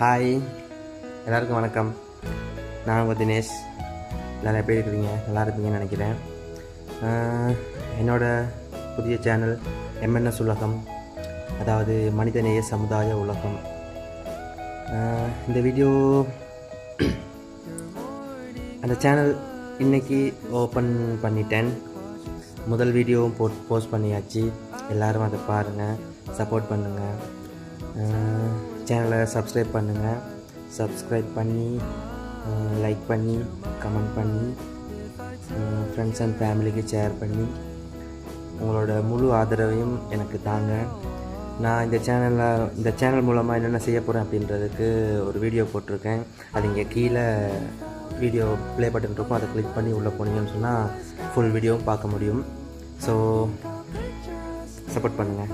Hi. எல்லாருக்கும் வணக்கம். நான் உங்கள் தினேஷ். எல்லோரும் எப்படி இருக்கிறீங்க. நல்லா இருப்பீங்கன்னு நினைக்கிறேன். என்னோடய புதிய சேனல் எம்என்எஸ் உலகம் அதாவது மனிதநேய சமுதாய உலகம். இந்த வீடியோ அந்த சேனல் இன்னைக்கு ஓப்பன் பண்ணிட்டேன். முதல் வீடியோவும் போட் போஸ்ட் பண்ணியாச்சு. எல்லோரும் அதை பாருங்கள் சப்போர்ட் பண்ணுங்கள் சேனலை சப்ஸ்கிரைப் பண்ணுங்கள் சப்ஸ்கிரைப் பண்ணி லைக் பண்ணி கமெண்ட் பண்ணி ஃப்ரெண்ட்ஸ் அண்ட் ஃபேமிலிக்கு ஷேர் பண்ணி உங்களோட முழு ஆதரவையும் எனக்கு தாங்க. நான் இந்த சேனலில் இந்த சேனல் மூலமாக என்னென்ன செய்ய போகிறேன் அப்படின்றதுக்கு ஒரு வீடியோ போட்டிருக்கேன். அது இங்கே கீழே வீடியோ ப்ளே பட்டன் இருக்கும். அதை கிளிக் பண்ணி உள்ளே போனீங்கன்னு சொன்னால் ஃபுல் வீடியோவும் பார்க்க முடியும். ஸோ சப்போர்ட் பண்ணுங்கள்